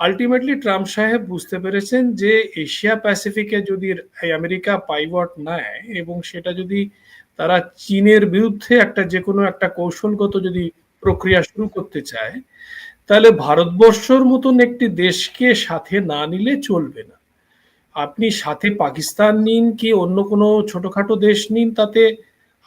Ultimately Trump সাহেব বুঝতে পেরেছেন যে এশিয়া প্যাসিফিকে যদি আমেরিকা পাইভট নেয় এবং সেটা যদি তারা চীনের বিরুদ্ধে একটা যে কোনো একটা কৌশলগত যদি প্রক্রিয়া শুরু করতে চায়, তাহলে ভারতবর্ষর মতন একটি দেশকে সাথে না নিলে চলবে না। আপনি সাথে পাকিস্তান নিন কি অন্য কোনো ছোটখাটো দেশ নিন, তাতে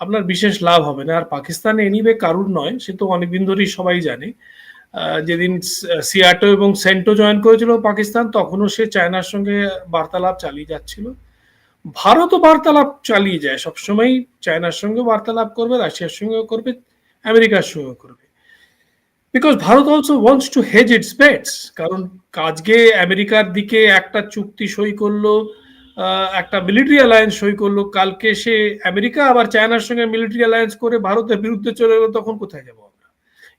আপনার বিশেষ লাভ হবে না। আর পাকিস্তান এনিবে কারুর নয়, সে তো অনেকদিন ধরেই সবাই জানে। যেদিন সিয়াটো এবং সেন্টো জয়েন করেছিল পাকিস্তান, তখনও সে চায়নার সঙ্গে বার্তালাপ চালিয়ে যাচ্ছিল। ভারতও বার্তালাপ চালিয়ে যায়। সবসময় চায়নার সঙ্গে বার্তালাপ করবে, রাশিয়ার সঙ্গেও করবে, আমেরিকার সঙ্গেও করবে। Because Bharat also wants to hedge its bets কারণ কাজকে আমেরিকার দিকে একটা চুক্তি সই করল একটা মিলিটারি অ্যালায়েন্স সই করল। কালকে সে আমেরিকা, আবার চায়নার সঙ্গে মিলিটারি অ্যালায়েন্স করে ভারতের বিরুদ্ধে চলে গেলো, তখন কোথায় যাব?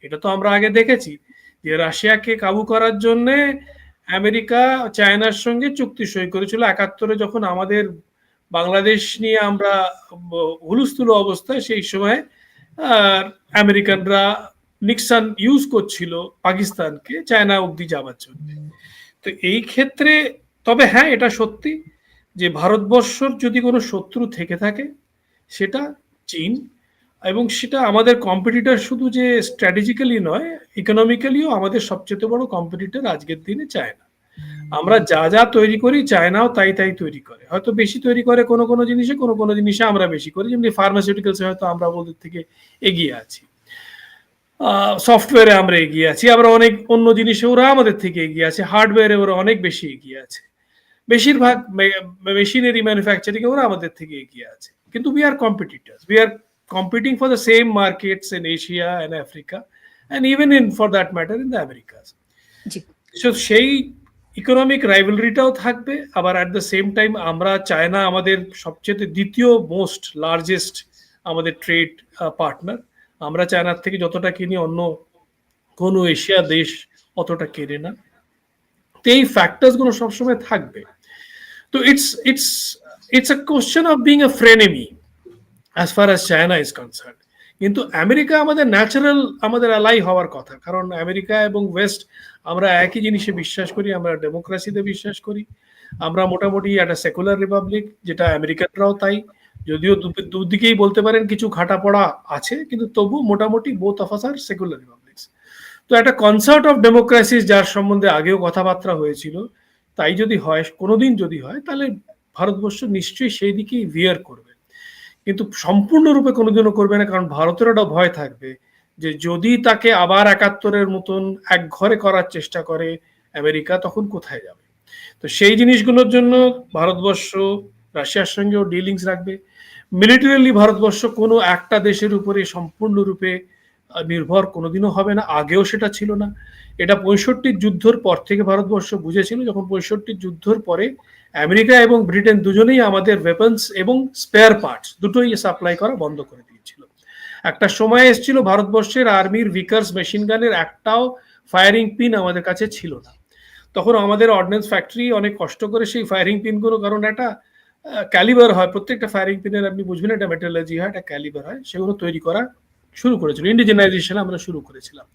এটা তো আমরা আগে দেখেছি যে রাশিয়াকে কাবু করার জন্য আমেরিকা চায়নার সঙ্গে চুক্তি সই করেছিল। একাত্তরে যখন আমাদের বাংলাদেশ নিয়ে আমরা হুলুস্থুল অবস্থায় সেই সময় আমেরিকানরা নিক্সন ইউজ করছিল পাকিস্তানকে, চায়না অবধি যাওয়ার জন্য। তো এই ক্ষেত্রে, তবে হ্যাঁ এটা সত্যি যে ভারতবর্ষর যদি কোনো শত্রু থেকে থাকে, সেটা চীন। এবং সেটা আমাদের কম্পিটিটর শুধু যে স্ট্র্যাটেজিক্যালি নয় ইকোনমিক্যালিও আমাদের সবচেয়ে বড় কম্পিটিটর আজকের দিনে চায়না আমরা যা যা তৈরি করি চায়নাও তাই তাই তৈরি করে। হয়তো বেশি তৈরি করে কোনো কোনো জিনিসে কোনো কোনো জিনিসে আমরা বেশি করি। যেমনি ফার্মাসিউটিক্যালসে হয়তো আমরা ওদের থেকে এগিয়ে আছি। সফটওয়্যারে আমরা এগিয়ে আছি। আবার অনেক অন্য জিনিসে ওরা আমাদের থেকে এগিয়ে আছে। হার্ডওয়্যারে ওরা অনেক বেশি এগিয়ে আছে। বেশিরভাগ মেশিনারি ম্যানুফ্যাকচারিং ওরা আমাদের থেকে এগিয়ে আছে। কিন্তু we are competitors we are competing for the same markets in Asia and Africa and even in for that matter in the Americas so সেই ইকোনমিক রাইভেলরিটাও থাকবে আবার অ্যাট দ্য সেম টাইম আমরা চায়না আমাদের সবচেয়ে দ্বিতীয় মোস্ট লার্জেস্ট আমাদের trade partner আমরা চায়নার থেকে যতটা কিনি অন্য কোনো এশিয়া দেশ অতটা কেনে না। তো এই ফ্যাক্টরসগুলো সবসময় থাকবে। তো it's it's it's a question of being a ফ্রেনেমি as far as China is concern কিন্তু আমেরিকা আমাদের ন্যাচারাল আমাদের অ্যালাই হওয়ার কথা। কারণ আমেরিকা এবং ওয়েস্ট আমরা একই জিনিসে বিশ্বাস করি, আমরা ডেমোক্রেসিতে বিশ্বাস করি। আমরা মোটামুটি একটা সেকুলার রিপাবলিক যেটা আমেরিকানরাও তাই। যদিও দুদিকেই বলতে পারেন কিছু ঘাটা পড়া আছে, কিন্তু তবু মোটামুটি both of us are secular republics তো একটা কনসার্ট অফ ডেমোক্রেসিস যার সম্বন্ধে আগেও কথাবার্তা হয়েছিল, তাই যদি হয়, কোনোদিন যদি হয়, তাহলে ভারতবর্ষ নিশ্চয়ই সেই দিকেই ভিয়ার করবে। কিন্তু সম্পূর্ণরূপে কোনোদিনও করবে না, কারণ ভারতের একটা ভয় থাকবে যে যদি তাকে আবার একাত্তরের মতন এক ঘরে করার চেষ্টা করে আমেরিকা, তখন কোথায় যাবে? তো সেই জিনিসগুলোর জন্য ভারতবর্ষ রাশিয়ার সঙ্গেও ডিলিংস রাখবে। মিলিটারিলি ভারতবর্ষ কোনো একটা দেশের উপরে সম্পূর্ণরূপে নির্ভর কোনোদিনও হবে না, আগেও সেটা ছিল না। এটা পঁয়ষট্টির যুদ্ধর পর থেকে ভারতবর্ষ বুঝেছিল, যখন পঁয়ষট্টির যুদ্ধর পরে আমেরিকা এবং ব্রিটেন দুজনেই আমাদের ওয়েপন্স এবং স্পেয়ার পার্টস দুটোই সাপ্লাই করা বন্ধ করে দিয়েছিল। একটা সময় এসেছিল ভারতবর্ষের আর্মির ভিকার্স মেশিন গানের একটাও ফায়ারিং পিন আমাদের কাছে ছিল না। তখন আমাদের অর্ডিন্যান্স ফ্যাক্টরি অনেক কষ্ট করে সেই ফায়ারিং পিনগুলো কারণ একটা ক্যালিবার হয়, প্রত্যেকটা ফায়ারিং পিনের আপনি বুঝবেন এটা মেটালজি হয়, একটা ক্যালিবার হয়, সেগুলো তৈরি করা শুরু করেছিল ইন্ডিজেনাইজেশন আমরা শুরু করেছিলাম।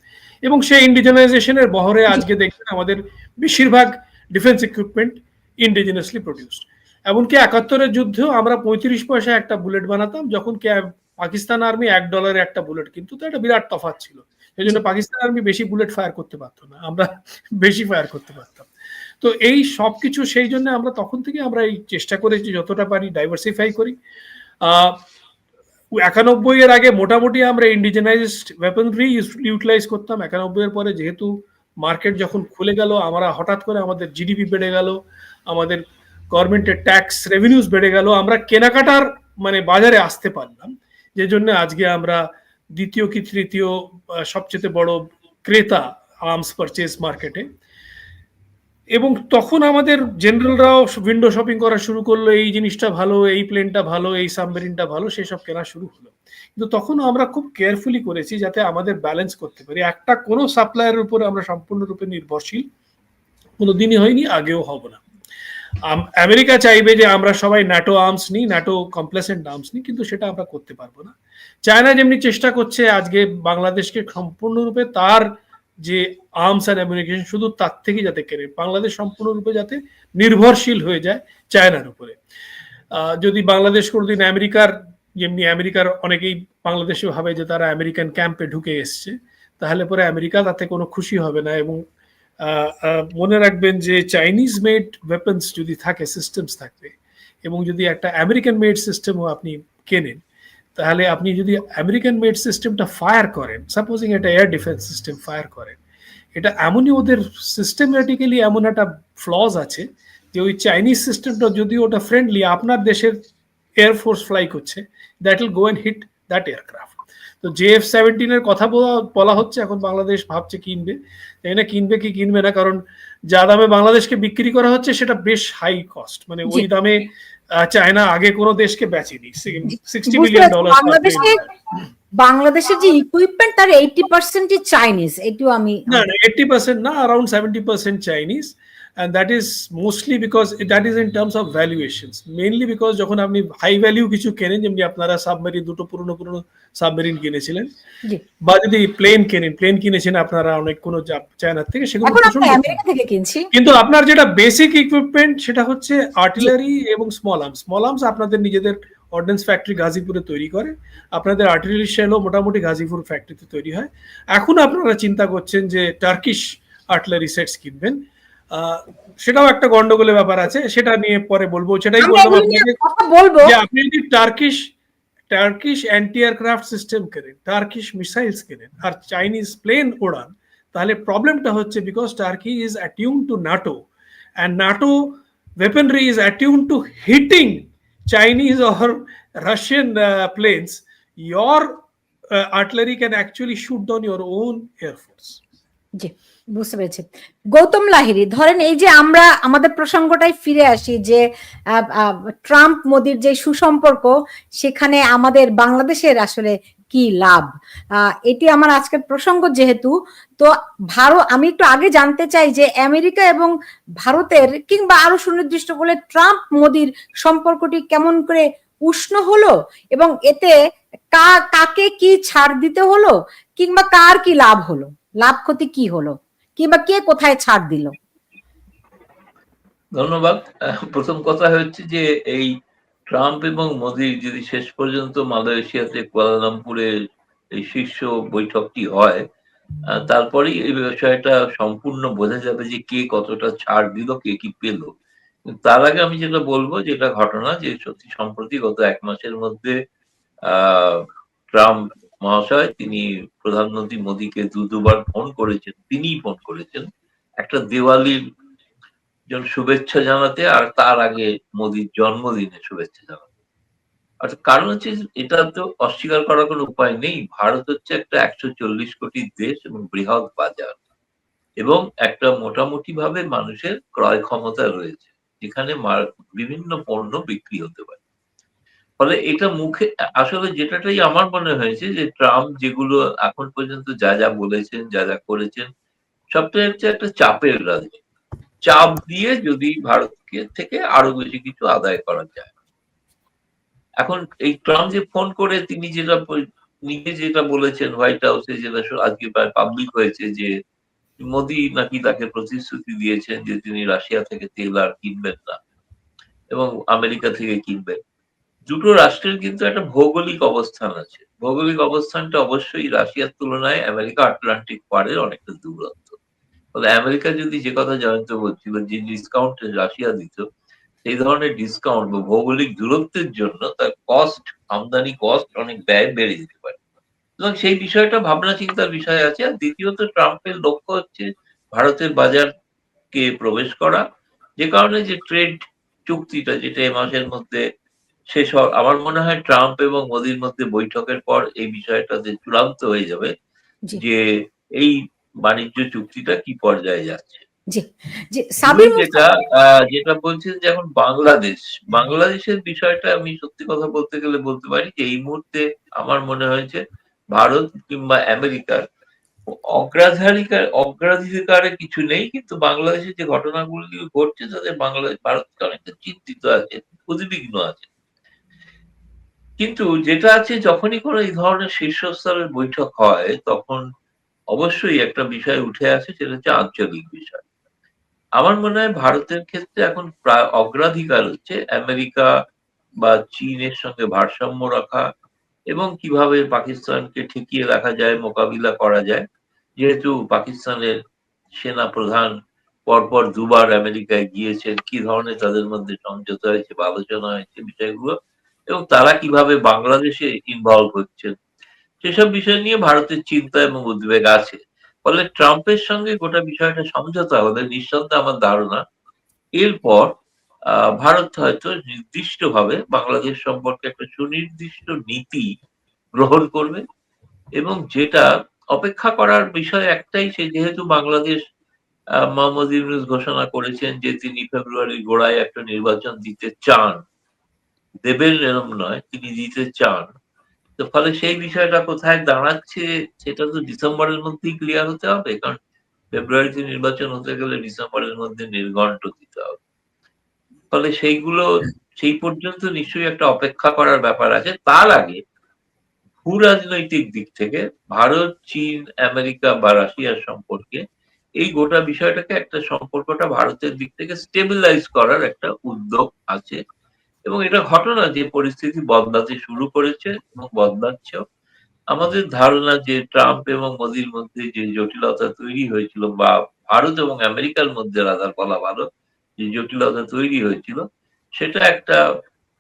এবং সেই ইন্ডিজেনাইজেশনের বহরে আজকে দেখবেন আমাদের বেশিরভাগ ডিফেন্স ইকুইপমেন্ট ইন্ডিজিনাসলি প্রডিউসড এমনকি একাত্তরের যুদ্ধেও আমরা পঁয়ত্রিশ পয়সা একটা বুলেট বানাতাম যখন কি পাকিস্তান আর্মি এক ডলারে একটা বুলেট কিন্তু তো একটা বিরাট তফাৎ ছিল। সেই জন্য পাকিস্তান আর্মি বেশি বুলেট ফায়ার করতে পারতো না আমরা বেশি ফায়ার করতে পারতাম। তো এই সব কিছু সেই জন্য আমরা তখন থেকে আমরা এই চেষ্টা করেছি যতটা পারি ডাইভার্সিফাই করি। আহ, একানব্বই এর আগে মোটামুটি আমরা ইন্ডিজেনাইজড ওয়েপনরি ইউটিলাইজ করতাম। একানব্বই এর পরে যেহেতু মার্কেট যখন খুলে গেল, আমরা হঠাৎ করে আমাদের জিডিপি বেড়ে গেল, আমাদের গভর্নমেন্টের ট্যাক্স রেভিনিউস বেড়ে গেল, আমরা কেনাকাটার মানে বাজারে আসতে পারলাম। যে জন্য আজকে আমরা দ্বিতীয় কি তৃতীয় সবচেয়ে বড় ক্রেতা আর্মস পারচেস মার্কেটে এবং তখন আমাদের জেনারেলরাও উইন্ডো শপিং করা শুরু করল, এই জিনিসটা ভালো, এই প্লেনটা ভালো, এই সাবমেরিনটা ভালো সেসব কেনা শুরু হলো। কিন্তু তখন আমরা খুব কেয়ারফুলি করেছি যাতে আমাদের ব্যালেন্স করতে পারি। একটা কোনো সাপ্লায়ারের উপরে আমরা সম্পূর্ণরূপে নির্ভরশীল কোনো দিনই হয়নি, আগেও হব না। আমেরিকা চাইবে যে আমরা সবাই ন্যাটো আর্মস নিই ন্যাটো কমপ্লেসেন্ট আর্মস নিই, কিন্তু সেটা আমরা করতে পারব না। চায়না যেমনি চেষ্টা করছে আজকে বাংলাদেশকে সম্পূর্ণরূপে তার যে আর্মস অ্যান্ড অ্যামিউনিকেশন শুধু তার থেকে যাতে কেনে, বাংলাদেশ সম্পূর্ণরূপে যাতে নির্ভরশীল হয়ে যায় চায়নার উপরে। যদি বাংলাদেশ কোনোদিন আমেরিকার, যেমনি আমেরিকার অনেকেই বাংলাদেশে ভাবে যে তারা আমেরিকান ক্যাম্পে ঢুকে এসছে, তাহলে পরে আমেরিকা তাতে কোনো খুশি হবে না এবং মনে রাখবেন যে চাইনিজ মেড ওয়েপন্স যদি থাকে সিস্টেমস থাকবে এবং যদি একটা আমেরিকান মেড সিস্টেমও আপনি কেনেন তাহলে আপনি যদি আমেরিকান মেড সিস্টেমটা ফায়ার করেন সাপোজিং এটা এয়ার ডিফেন্স সিস্টেম ফায়ার করেন এটা এমনই ওদের সিস্টেমেটিক্যালি এমন একটা ফ্লজ আছে যে ওই চাইনিজ সিস্টেমটা যদি ওটা ফ্রেন্ডলি আপনার দেশের এয়ারফোর্স ফ্লাই করছে that will go and hit that aircraft তো জে এফ সেভেন্টিনের কথা বলা বলা হচ্ছে এখন বাংলাদেশ ভাবছে কিনবে তাই না? কিনবে কি কিনবে না? কারণ যা দামে বাংলাদেশকে বিক্রি করা হচ্ছে সেটা বেশ হাই কস্ট মানে ওই দামে চায়না আগে কোন দেশকে বেচেনি। সিক্সটি বুঝতে মিলিয়ন ডলার বাংলাদেশে বাংলাদেশের যে ইকুইপমেন্ট তার এইটি পার্সেন্টই চাইনিজ এটিও আমি না এইটি পার্সেন্ট না around 70% Chinese and that is mostly because that is in terms of valuations. Mainly because যখন আপনি হাই ভ্যালিউ কিছু কেনেন যেমনি আপনারা সাবমেরিন দুটো পুরনো পুরনো সাবমেরিন কিনেছিলেন বা যদি প্লেন কেনেন প্লেন কিনেছেন আপনারা অনেক কোনো চায়নার থেকে সেগুলো কিন্তু আপনার যেটা বেসিক ইকুইপমেন্ট সেটা হচ্ছে আর্টিলারি এবং স্মল আর্মস স্মল আর্মস আপনাদের নিজেদের অর্ডেন্স ফ্যাক্টরি গাজীপুরে তৈরি করে। আপনাদের আর্টিলারি শেলও মোটামুটি গাজীপুর ফ্যাক্টরিতে তৈরি হয়। এখন আপনারা চিন্তা করছেন যে টার্কিশ আর্টিলারি সেটস কিনবেন। সেটাও একটা গন্ডগোলের ব্যাপার আছে সেটা নিয়ে পরে বলব সেটাই বললাম আপনাকে। যে আপনি যদি Turkish Turkish anti aircraft system কেনেন টার্কিশ মিসাইলস কেনেন আর চাইনিজ প্লেন ওড়ান তাহলে প্রবলেমটা হচ্ছে because Turkey is attune to NATO and NATO weaponry is attuned to hitting Chinese or Russian uh, planes, your uh, artillery can actually shoot down your own air force. জি, বুঝতে পেরেছি। গৌতম লাহিরি ধরেন এই যে আমরা আমাদের প্রসঙ্গটাই ফিরে আসি যে ট্রাম্প মোদির যে সুসম্পর্ক, সেখানে আমাদের বাংলাদেশের আসলে কি লাভ? এটি আমার আজকের প্রসঙ্গ যেহেতু, তো ভারত আমি একটু আগে জানতে চাই যে আমেরিকা এবং ভারতের কিংবা আরও সুনির্দিষ্ট বলে ট্রাম্প মোদির সম্পর্কটি কেমন করে উষ্ণ হলো এবং এতে কাকে কি ছাড় দিতে হলো কিংবা কার কি লাভ হলো? লাভ ক্ষতি কি হলো? কিংবা কে কোথায় ছাড় দিল? ধন্যবাদ। প্রথম কথা হচ্ছে যে এই ট্রাম্প এবং মোদি যদি শেষ পর্যন্ত মালয়েশিয়াতে কুয়ালালামপুরে এই শীর্ষ বৈঠকটি হয় তারপরেই এই বিষয়টা সম্পূর্ণ বোঝা যাবে যে কে কতটা ছাড় দিল, কে কি পেল। তার আগে আমি যেটা বলব, যেটা ঘটনা যে সত্যি সম্প্রতি গত এক মাসের মধ্যে ট্রাম্প মহাশয়, তিনি প্রধানমন্ত্রী মোদীকে দু দুবার ফোন করেছেন, তিনিই ফোন করেছেন, একটা দেওয়ালির জন শুভেচ্ছা জানাতে আর তার আগে মোদির জন্মদিনে শুভেচ্ছা জানাতে। আর কারণ হচ্ছে এটা তো অস্বীকার করার কোনো উপায় নেই, ভারত হচ্ছে একটা একশো চল্লিশ কোটি দেশ এবং বৃহৎ বাজার, এবং একটা মোটামুটি ভাবে মানুষের ক্রয় ক্ষমতা রয়েছে, যেখানে বিভিন্ন পণ্য বিক্রি হতে পারে। ফলে এটা মুখে, আসলে যেটাটাই আমার মনে হয়েছে যে ট্রাম্প যেগুলো এখন পর্যন্ত যা যা বলেছেন, যা যা করেছেন, সবটাই হচ্ছে একটা চাপের রাজনীতি। চাপ দিয়ে যদি ভারতকে থেকে আরও বেশি কিছু আদায় করা যায়। এখন এই ট্রাম্প যে ফোন করে, তিনি যেটা নিজে যেটা বলেছেন হোয়াইট হাউসে, যেটা আজকে প্রায় পাবলিক হয়েছে যে মোদি নাকি তাকে প্রতিশ্রুতি দিয়েছেন যে তিনি রাশিয়া থেকে তেল আর কিনবেন না এবং আমেরিকা থেকে কিনবেন দুটো রাষ্ট্রের কিন্তু একটা ভৌগোলিক অবস্থান আছে। ভৌগোলিক অবস্থানটা অবশ্যই রাশিয়ার তুলনায় আমেরিকা আটলান্টিক পারের অনেকটা দূরত্ব। ফলে আমেরিকা যদি যে কথা জয়ন্ত বলছিল, যে ডিসকাউন্ট রাশিয়া দিত, সেই ধরনের ডিসকাউন্ট বা ভৌগোলিক দূরত্বের জন্য তার কস্ট আমদানি কস্ট অনেক ব্যয় বেড়ে যেতে পারে। সুতরাং সেই বিষয়টা ভাবনা চিন্তার বিষয় আছে। আর দ্বিতীয়ত, ট্রাম্পের লক্ষ্য হচ্ছে ভারতের বাজারকে প্রবেশ করা। যে কারণে যে ট্রেড চুক্তিটা, যেটা এ মাসের মধ্যে শেষ হওয়ার আমার মনে হয় ট্রাম্প এবং মোদির মধ্যে বৈঠকের পর এই বিষয়টা যে চূড়ান্ত হয়ে যাবে যে এই বাণিজ্য চুক্তিটা কি পর্যায়ে যাচ্ছে। যেটা যেটা বলছেন যে এখন বাংলাদেশ বাংলাদেশের বিষয়টা আমি সত্যি কথা বলতে গেলে বলতে পারি যে এই মুহূর্তে আমার মনে হয়েছে ভারত কিংবা আমেরিকার অগ্রাধিকার অগ্রাধিকারে কিছু নেই কিন্তু বাংলাদেশে যে ঘটনাগুলি ঘটছে তাতে বাংলাদেশ ভারতকে অনেকটা চিন্তিত আছে উদ্বিগ্ন আছে। কিন্তু যেটা আছে, যখনই কোনো এই ধরনের শীর্ষস্তরের বৈঠক হয়, তখন অবশ্যই একটা বিষয় উঠে আসে, সেটা হচ্ছে আঞ্চলিক বিষয়। আমার মনে হয় ভারতের ক্ষেত্রে এখন প্রায় অগ্রাধিকার হচ্ছে আমেরিকা বা চীনের সঙ্গে ভারসাম্য রাখা এবং কীভাবে পাকিস্তানকে ঠেকিয়ে রাখা যায়, মোকাবিলা করা যায়। যেহেতু পাকিস্তানের সেনা প্রধান পরপর দুবার আমেরিকায় গিয়েছেন, কি ধরনের তাদের মধ্যে সমঝোতা হয়েছে বা আলোচনা হয়েছে বিষয়গুলো এবং তারা কীভাবে বাংলাদেশে ইনভলভ হচ্ছেন, সেসব বিষয় নিয়ে ভারতের চিন্তা এবং উদ্বেগ আছে। ফলে ট্রাম্পের সঙ্গে গোটা বিষয়টা সমঝোতা হলে নিঃসন্দেহে আমার ধারণা। এরপর ভারত হয়তো নির্দিষ্টভাবে বাংলাদেশ সম্পর্কে একটা সুনির্দিষ্ট নীতি গ্রহণ করবে এবং যেটা অপেক্ষা করার বিষয় একটাই, সে যেহেতু বাংলাদেশ মোহাম্মদ ইউনুস ঘোষণা করেছেন যে তিনি ফেব্রুয়ারির গোড়ায় একটা নির্বাচন দিতে চান। দেবেন এরম নয়, তিনি দিতে চান। তো ফলে সেই বিষয়টা কোথায় দাঁড়াচ্ছে, সেটা তো ডিসেম্বরের মধ্যেই ক্লিয়ার হতে হবে, কারণ ফেব্রুয়ারিতে নির্বাচন হতে গেলে ডিসেম্বরের মধ্যে নির্ঘণ্ট দিতে হবে। ফলে সেইগুলো, সেই পর্যন্ত নিশ্চয়ই একটা অপেক্ষা করার ব্যাপার আছে। তার আগে ভূ রাজনৈতিক দিক থেকে ভারত, চীন, আমেরিকা বা রাশিয়ার সম্পর্কে এই গোটা বিষয়টাকে একটা সম্পর্কটা ভারতের দিক থেকে স্টেবিলাইজ করার একটা উদ্যোগ আছে। এবং এটা ঘটনা যে পরিস্থিতি বদলাতে শুরু করেছে এবং বদলাচ্ছেও আমাদের ধারণা যে ট্রাম্প এবং মোদির মধ্যে যে জটিলতা তৈরি হয়েছিল বা ভারত এবং আমেরিকার মধ্যে রাজার বলা ভালো যে জটিলতা তৈরি হয়েছিল, সেটা একটা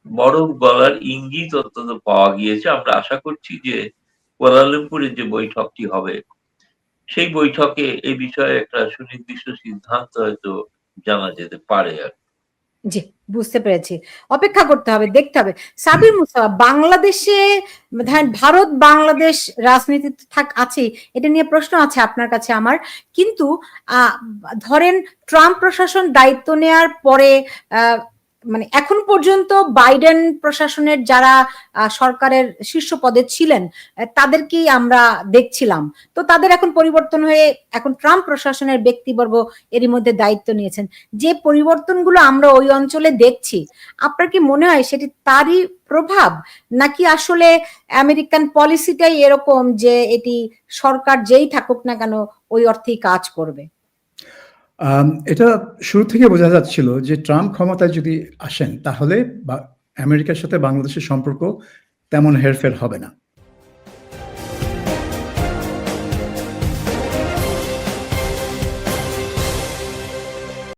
বড় গলার ইঙ্গিত অন্তত পাওয়া গিয়েছে আমরা আশা করছি যে কুয়ালালামপুরের যে বৈঠকটি হবে, সেই বৈঠকে এই বিষয়ে একটা সুনির্দিষ্ট সিদ্ধান্ত হয়তো জানা যেতে পারে আর। জি, বুঝতে পেরেছি। অপেক্ষা করতে হবে, দেখতে হবে। সাবির মুসা, বাংলাদেশে ভারত, বাংলাদেশ রাজনীতিতে থাক আছে এটা নিয়ে প্রশ্ন আছে আপনার কাছে আমার। কিন্তু ধরেন ট্রাম্প প্রশাসন দায়িত্ব নেয়ার পরে মানে এখন পর্যন্ত বাইডেন প্রশাসনের যারা সরকারের শীর্ষ পদে ছিলেন তাদেরকেই আমরা দেখছিলাম। তো তাদের এখন পরিবর্তন হয়ে এখন ট্রাম্প প্রশাসনের ব্যক্তিবর্গ এরই মধ্যে দায়িত্ব নিয়েছেন। যে পরিবর্তনগুলো আমরা ওই অঞ্চলে দেখছি, আপনার কি মনে হয় সেটি তারই প্রভাব? নাকি আসলে আমেরিকান পলিসিটাই এরকম যে এটি সরকার যেই থাকুক না কেন ওই অর্থেই কাজ করবে? এটা শুরু থেকে বোঝা যাচ্ছিল যে ট্রাম্প ক্ষমতায় যদি আসেন, তাহলে আমেরিকার সাথে বাংলাদেশের সম্পর্ক তেমন হেরফের হবে না।